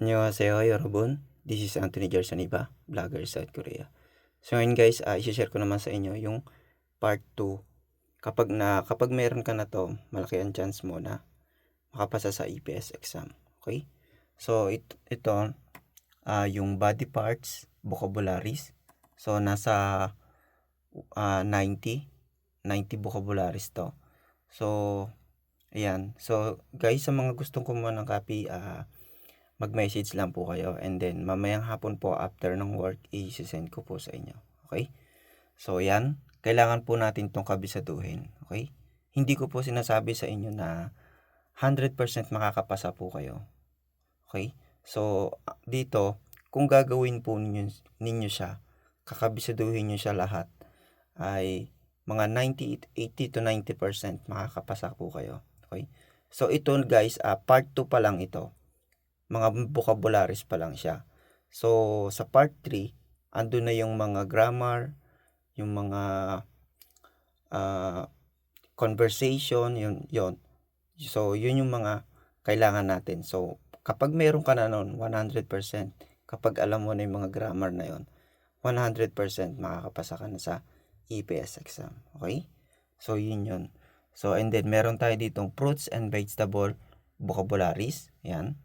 Annyeonghaseyo, 여러분. This is Anthony Jersaniba, vlogger South Korea. So ngayon guys, uh, i-share ko naman sa inyo yung part 2. Kapag na kapag meron ka na to, malaki ang chance mo na makapasa sa EPS exam. Okay? So it, ito uh, yung body parts, vocabularies. So nasa uh, 90 90 vocabularies to. So ayan. So guys, sa mga gustong kumuha ng copy, uh, mag-message lang po kayo and then mamayang hapon po after ng work i-send ko po sa inyo. Okay? So yan, kailangan po natin tong kabisaduhin. Okay? Hindi ko po sinasabi sa inyo na 100% makakapasa po kayo. Okay? So dito, kung gagawin po ninyo, ninyo siya, kakabisaduhin nyo siya lahat, ay mga 90, 80 to 90% makakapasa po kayo. Okay? So ito guys, uh, part 2 pa lang ito mga vocabularies pa lang siya. So, sa part 3, ando na yung mga grammar, yung mga uh, conversation, yun, yun. So, yun yung mga kailangan natin. So, kapag meron ka na nun, 100%, kapag alam mo na yung mga grammar na yun, 100% makakapasa ka na sa EPS exam. Okay? So, yun yun. So, and then, meron tayo ditong fruits and vegetable vocabularies. Yan.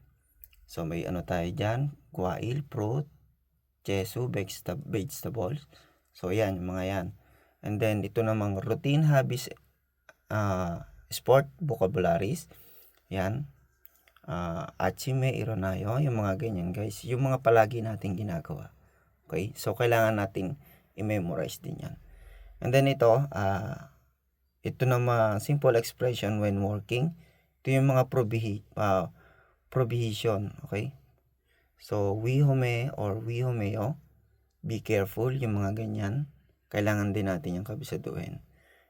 So, may ano tayo dyan, guail, fruit, chesu, vegetables. So, yan, mga yan. And then, ito namang routine, hobbies, uh, sport, vocabularies. Yan. Uh, achime, ironayo, yung mga ganyan, guys. Yung mga palagi nating ginagawa. Okay? So, kailangan nating i-memorize din yan. And then, ito, uh, ito naman, simple expression when working. Ito yung mga probihi, uh, prohibition, okay? So, wihome or wihomeo, be careful, yung mga ganyan. Kailangan din natin yung kabisaduhin.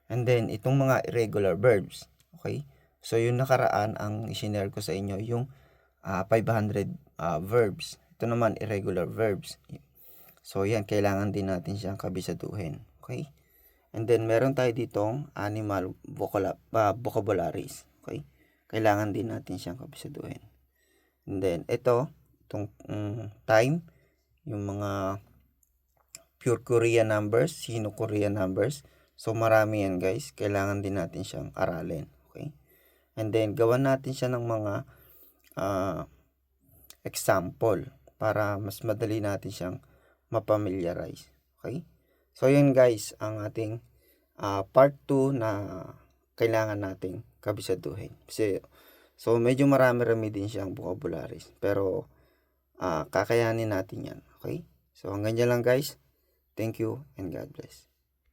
And then, itong mga irregular verbs, okay? So, yung nakaraan, ang isinare ko sa inyo, yung uh, 500 uh, verbs. Ito naman, irregular verbs. So, yan, kailangan din natin siyang kabisaduhin, okay? And then, meron tayo ditong animal uh, vocabularies, okay? Kailangan din natin siyang kabisaduhin. And then, ito, itong um, time, yung mga pure Korean numbers, sino Korean numbers. So, marami yan guys. Kailangan din natin siyang aralin. Okay? And then, gawan natin siya ng mga uh, example para mas madali natin siyang mapamiliarize. Okay? So, yun guys, ang ating uh, part 2 na kailangan nating kabisaduhin. Kasi, So, medyo marami-rami din siyang vocabularies. Pero, uh, kakayanin natin yan. Okay? So, hanggang dyan lang guys. Thank you and God bless.